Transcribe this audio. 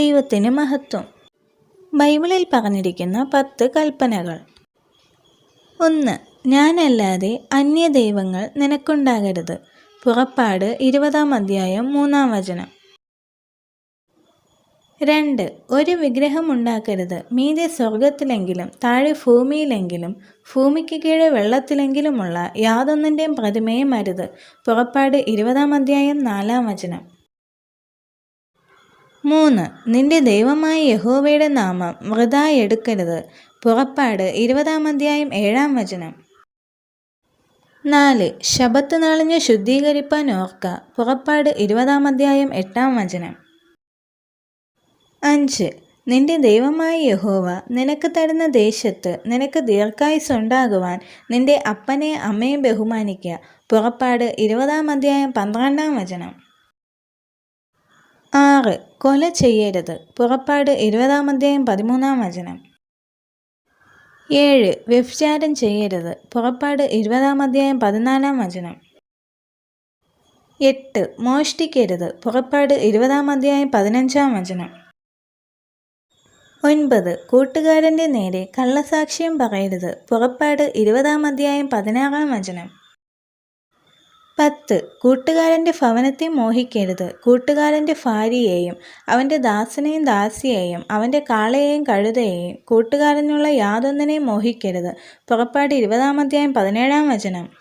ദൈവത്തിന് മഹത്വം. ബൈബിളിൽ പറഞ്ഞിരിക്കുന്ന പത്ത് കൽപ്പനകൾ. ഒന്ന് ഞാനല്ലാതെ അന്യ ദൈവങ്ങൾ നിനക്കുണ്ടാകരുത്. പുറപ്പാട് ഇരുപതാം അധ്യായം മൂന്നാം വചനം. രണ്ട് ഒരു വിഗ്രഹം ഉണ്ടാക്കരുത്. മീതെ സ്വർഗത്തിലെങ്കിലും താഴെ ഭൂമിയിലെങ്കിലും ഭൂമിക്ക് കീഴെ വെള്ളത്തിലെങ്കിലുമുള്ള യാതൊന്നിന്റെയും പ്രതിമയും അരുത്. പുറപ്പാട് ഇരുപതാം അധ്യായം നാലാം വചനം. മൂന്ന്. നിന്റെ ദൈവമായ യഹോവയുടെ നാമം വൃതായി എടുക്കരുത്. പുറപ്പാട് ഇരുപതാം അധ്യായം ഏഴാം വചനം. നാല്. ശബത്ത് നാളിനെ ശുദ്ധീകരിപ്പാൻ ഓർക്ക. പുറപ്പാട് ഇരുപതാം അധ്യായം എട്ടാം വചനം. അഞ്ച്. നിന്റെ ദൈവമായ യഹോവ നിനക്ക് തരുന്ന ദേശത്ത് നിനക്ക് ദീർഘായുസ് ഉണ്ടാകുവാൻ നിന്റെ അപ്പനെ അമ്മയെ ബഹുമാനിക്കുക പുറപ്പാട് ഇരുപതാം അധ്യായം പന്ത്രണ്ടാം വചനം. ആറ്. കൊല ചെയ്യരുത്. പുറപ്പാട് ഇരുപതാം അധ്യായം പതിമൂന്നാം വചനം. ഏഴ്. വ്യഭിചാരം ചെയ്യരുത്. പുറപ്പാട് ഇരുപതാം അധ്യായം പതിനാലാം വചനം. എട്ട്. മോഷ്ടിക്കരുത്. പുറപ്പാട് ഇരുപതാം അധ്യായം പതിനഞ്ചാം വചനം. ഒൻപത്. കൂട്ടുകാരന്റെ നേരെ കള്ളസാക്ഷ്യം പറയരുത്. പുറപ്പാട് ഇരുപതാം അധ്യായം പതിനാറാം വചനം. പത്ത്. കൂട്ടുകാരന്റെ ഭവനത്തെ മോഹിക്കരുത്. കൂട്ടുകാരന്റെ ഭാര്യയെയും അവന്റെ ദാസനെയും ദാസിയെയും അവന്റെ കാളയെയും കഴുതയെയും കൂട്ടുകാരനുള്ള യാതൊന്നിനെയും മോഹിക്കരുത്. പുറപ്പാട് ഇരുപതാം അധ്യായം പതിനേഴാം വചനം.